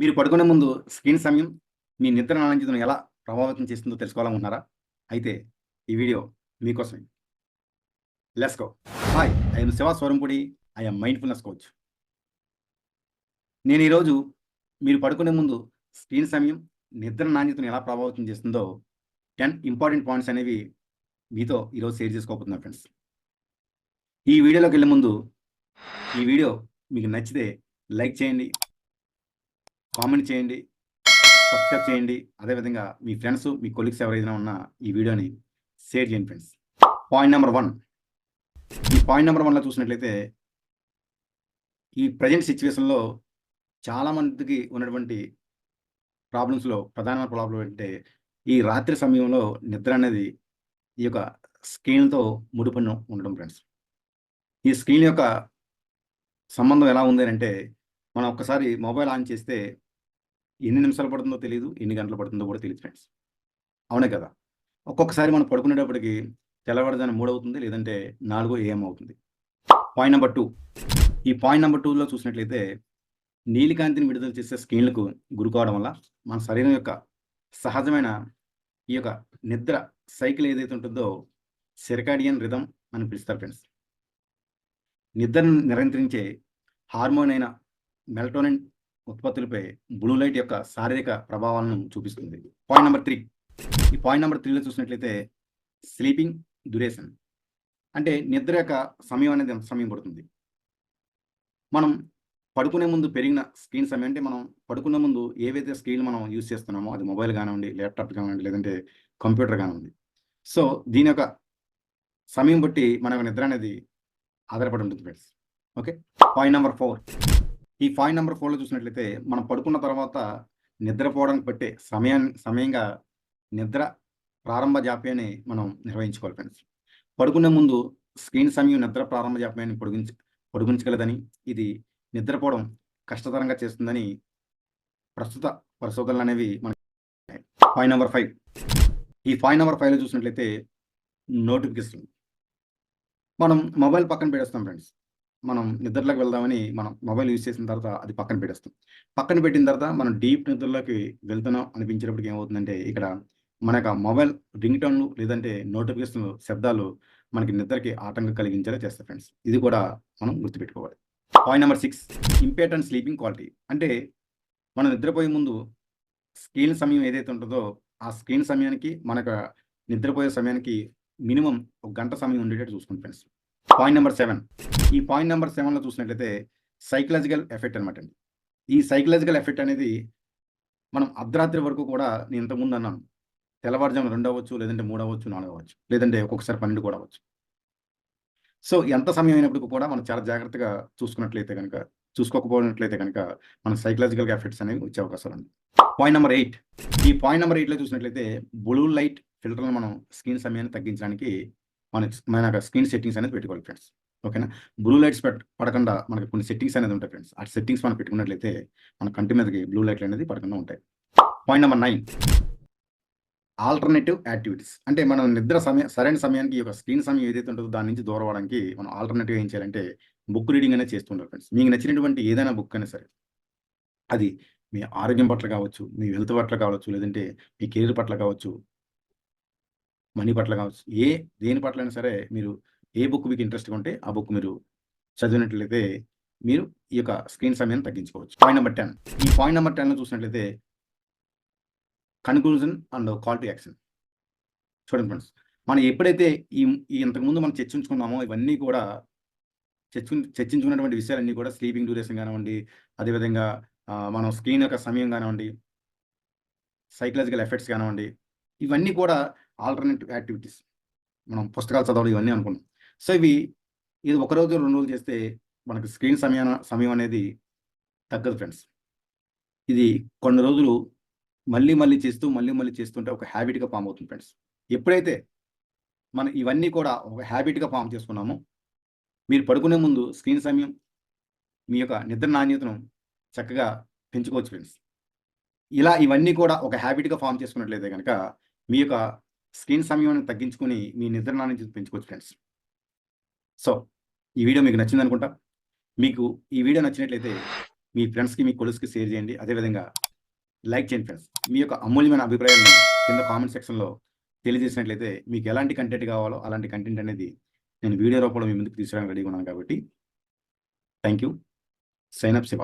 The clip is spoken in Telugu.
మీరు పడుకునే ముందు స్క్రీన్ సమయం మీ నిద్ర నాణ్యతను ఎలా ప్రభావితం చేస్తుందో తెలుసుకోవాలనుకున్నారా అయితే ఈ వీడియో మీకోసమే. Let's go hi I'm Shiva Swarampudi I'm mindfulness coach నేను ఈరోజు మీరు పడుకునే ముందు స్క్రీన్ సమయం నిద్ర నాణ్యతను ఎలా ప్రభావితం చేస్తుందో టెన్ ఇంపార్టెంట్ పాయింట్స్ అనేవి మీతో ఈరోజు షేర్ చేసుకోబోతున్నా ఫ్రెండ్స్. ఈ వీడియోలోకి వెళ్ళే ముందు ఈ వీడియో మీకు నచ్చితే లైక్ చేయండి కామెంట్ చేయండి సబ్స్క్రైబ్ చేయండి. అదేవిధంగా మీ ఫ్రెండ్స్ మీ కొలీగ్స్ ఎవరైనా ఉన్నా ఈ వీడియోని షేర్ చేయండి ఫ్రెండ్స్. పాయింట్ నెంబర్ వన్ ఈ పాయింట్ నెంబర్ వన్లో చూసినట్లయితే ఈ ప్రజెంట్ సిచ్యువేషన్లో చాలామందికి ఉన్నటువంటి ప్రాబ్లమ్స్లో ప్రధానమైన ప్రాబ్లం ఏంటంటే ఈ రాత్రి సమయంలో నిద్ర అనేది ఈ యొక్క స్క్రీన్తో ముడిపడి ఉండడం ఫ్రెండ్స్. ఈ స్క్రీన్ యొక్క సంబంధం ఎలా ఉంది అంటే మనం ఒక్కసారి మొబైల్ ఆన్ చేస్తే ఎన్ని నిమిషాలు పడుతుందో తెలియదు ఎన్ని గంటలు పడుతుందో కూడా తెలియదు ఫ్రెండ్స్ అవునే కదా? ఒక్కొక్కసారి మనం పడుకునేటప్పటికి తెల్లవారుజాన మూడు అవుతుంది లేదంటే నాలుగో ఏఎం అవుతుంది. పాయింట్ నెంబర్ టూ ఈ పాయింట్ నెంబర్ టూలో చూసినట్లయితే నీలికాంతిని విడుదల చేసే స్క్రీన్లకు గురికావడం వల్ల మన శరీరం యొక్క సహజమైన ఈ యొక్క నిద్ర సైకిల్ ఏదైతే ఉంటుందో సెరకాడియన్ రిథం అని పిలుస్తారు ఫ్రెండ్స్ నిద్రను నిరంతరించే హార్మోన్ అయిన మెల్టోనిన్ ఉత్పత్తులపై బ్లూ లైట్ యొక్క శారీరక ప్రభావాలను చూపిస్తుంది. పాయింట్ నెంబర్ త్రీ ఈ పాయింట్ నెంబర్ త్రీలో చూసినట్లయితే స్లీపింగ్ డ్యూరేషన్ అంటే నిద్ర యొక్క సమయం అనేది సమయం పడుతుంది? మనం పడుకునే ముందు పెరిగిన స్క్రీన్ సమయం అంటే మనం పడుకునే ముందు ఏవైతే స్క్రీన్ మనం యూజ్ చేస్తున్నామో అది మొబైల్ కానివ్వండి ల్యాప్టాప్ కానివ్వండి లేదంటే కంప్యూటర్ కానివ్వండి. సో దీని యొక్క సమయం బట్టి మన నిద్ర అనేది ఆధారపడి ఉంటుంది friends okay point number four ఈ పాయింట్ నెంబర్ ఫోర్లో చూసినట్లయితే మనం పడుకున్న తర్వాత నిద్రపోవడానికి పట్టే సమయాన్ని సమయంగా నిద్ర ప్రారంభ జాప్యాన్ని మనం నిర్వహించుకోవాలి ఫ్రెండ్స్. పడుకునే ముందు స్క్రీన్ సమయం నిద్ర ప్రారంభ జాప్యాన్ని పొడిగించ పొడిగించగలదని ఇది నిద్రపోవడం కష్టతరంగా చేస్తుందని ప్రస్తుత పరిశోధనలు అనేవి మనకి పాయింట్ నెంబర్ ఫైవ్. ఈ పాయింట్ నెంబర్ ఫైవ్లో చూసినట్లయితే నోటిఫికేషన్. మనం మొబైల్ పక్కన పెడేస్తాం ఫ్రెండ్స్. మనం నిద్రలోకి వెళ్దామని మనం మొబైల్ యూజ్ చేసిన తర్వాత అది పక్కన పెట్టేస్తాం. పక్కన పెట్టిన తర్వాత మనం డీప్ నిద్రలోకి వెళ్తున్నాం అనిపించేటప్పటికి ఏమవుతుందంటే ఇక్కడ మన యొక్క మొబైల్ రింగ్ టోన్లు లేదంటే నోటిఫికేషన్ శబ్దాలు మనకి నిద్రకి ఆటంకం కలిగించేలా చేస్తాయి ఫ్రెండ్స్. ఇది కూడా మనం గుర్తుపెట్టుకోవాలి. Point number six important sleeping quality. అంటే మనం నిద్రపోయే ముందు స్క్రీన్ సమయం ఏదైతే ఉంటుందో ఆ స్క్రీన్ సమయానికి మనకు నిద్రపోయే సమయానికి మినిమం ఒక గంట సమయం ఉండేటట్టు చూసుకోండి ఫ్రెండ్స్. పాయింట్ నెంబర్ సెవెన్ ఈ పాయింట్ నెంబర్ సెవెన్లో చూసినట్లయితే సైకలాజికల్ ఎఫెక్ట్ అనమాట అండి. ఈ సైకలాజికల్ ఎఫెక్ట్ అనేది మనం అర్ధరాత్రి వరకు కూడా నేను ఇంతకుముందు అన్నాను. తెల్లవారుజాము రెండు అవ్వచ్చు లేదంటే మూడు అవ్వచ్చు నాలుగు అవ్వచ్చు లేదంటే ఒక్కొక్కసారి పన్నెండు కూడా అవ్వచ్చు. సో ఎంత సమయం అయినప్పుడు కూడా మనం చాలా జాగ్రత్తగా చూసుకున్నట్లయితే కనుక చూసుకోకపోయినట్లయితే కనుక మన సైకలాజికల్గా ఎఫెక్ట్స్ అనేవి వచ్చే అవకాశాలు ఉంది పాయింట్ నెంబర్ ఎయిట్ ఈ పాయింట్ నెంబర్ ఎయిట్లో చూసినట్లయితే బ్లూ లైట్ ఫిల్టర్లు మనం స్క్రీన్ సమయాన్ని తగ్గించడానికి మన మన స్క్రీన్ సెట్టింగ్స్ అనేది పెట్టుకోవాలి ఫ్రెండ్స్ ఓకేనా బ్లూ లైట్స్ పెట్ పడకుండా మనకి కొన్ని సెట్టింగ్స్ అనేది ఉంటాయి ఫ్రెండ్స్ ఆ సెట్టింగ్స్ మనం పెట్టుకున్నట్లయితే మన కంటి మీదకి బ్లూ లైట్లు అనేది పడకుండా ఉంటాయి. Point number nine alternative activities అంటే మనం నిద్ర సమయం సరైన సమయానికి ఒక యొక్క స్క్రీన్ సమయం ఏదైతే ఉంటుందో దాని నుంచి దూరం అవడానికి మనం ఆల్టర్నేటివ్ ఏం చేయాలంటే బుక్ రీడింగ్ అనేది చేస్తుంటారు ఫ్రెండ్స్ మీకు నచ్చినటువంటి ఏదైనా బుక్ అయినా సరే అది మీ ఆరోగ్యం పట్ల కావచ్చు మీ హెల్త్ పట్ల కావచ్చు లేదంటే మీ కెరీర్ పట్ల కావచ్చు మనీ పట్ల కావచ్చు ఏ దేని పట్ల అయినా సరే మీరు ఏ బుక్ మీకు ఇంట్రెస్ట్గా ఉంటే ఆ బుక్ మీరు చదివినట్లయితే మీరు ఈ యొక్క స్క్రీన్ సమయాన్ని తగ్గించుకోవచ్చు. Point number ten. ఈ పాయింట్ నెంబర్ టెన్లో చూసినట్లయితే conclusion and call to action. చూడండి ఫ్రెండ్స్ మనం ఎప్పుడైతే ఈ ఇంతకుముందు మనం చర్చించుకున్నామో ఇవన్నీ కూడా చర్చు చర్చించుకున్నటువంటి విషయాలన్నీ కూడా స్లీపింగ్ డ్యూరేషన్ కానివ్వండి అదేవిధంగా మనం స్క్రీన్ యొక్క సమయం కానివ్వండి సైకలాజికల్ ఎఫెక్ట్స్ కానివ్వండి ఇవన్నీ కూడా ఆల్టర్నేటివ్ యాక్టివిటీస్. మనం పుస్తకాలు చదవడం ఇవన్నీ అనుకున్నాం. సో ఇవి ఇది ఒక రోజు రెండు రోజులు చేస్తే మనకు స్క్రీన్ సమయం సమయం అనేది తగ్గదు ఫ్రెండ్స్. ఇది కొన్ని రోజులు మళ్ళీ మళ్ళీ చేస్తూ మళ్ళీ మళ్ళీ చేస్తుంటే ఒక హ్యాబిట్గా ఫామ్ అవుతుంది ఫ్రెండ్స్. ఎప్పుడైతే మనం ఇవన్నీ కూడా ఒక హ్యాబిట్గా ఫామ్ చేసుకున్నామో మీరు పడుకునే ముందు స్క్రీన్ సమయం మీ యొక్క నిద్ర నాణ్యతను చక్కగా పెంచుకోవచ్చు ఫ్రెండ్స్. ఇలా ఇవన్నీ కూడా ఒక హ్యాబిట్గా ఫామ్ చేసుకున్నట్లయితే కనుక మీ యొక్క స్క్రీన్ సమయాన్ని తగ్గించుకొని మీ నిద్ర నాణ్యత పెంచుకోవచ్చు ఫ్రెండ్స్ సో ఈ వీడియో మీకు నచ్చింది అనుకుంటా మీకు ఈ వీడియో నచ్చినట్లయితే మీ ఫ్రెండ్స్కి మీ కొలుసుకి షేర్ చేయండి. అదేవిధంగా లైక్ చేయండి ఫ్రెండ్స్ మీ యొక్క అమూల్యమైన అభిప్రాయాన్ని కింద కామెంట్ సెక్షన్లో తెలియజేసినట్లయితే మీకు ఎలాంటి కంటెంట్ కావాలో అలాంటి కంటెంట్ అనేది నేను వీడియో రూపంలో మీ ముందుకు తీసుకురావడానికి రెడీగా ఉన్నాను కాబట్టి thank you sign up Shiva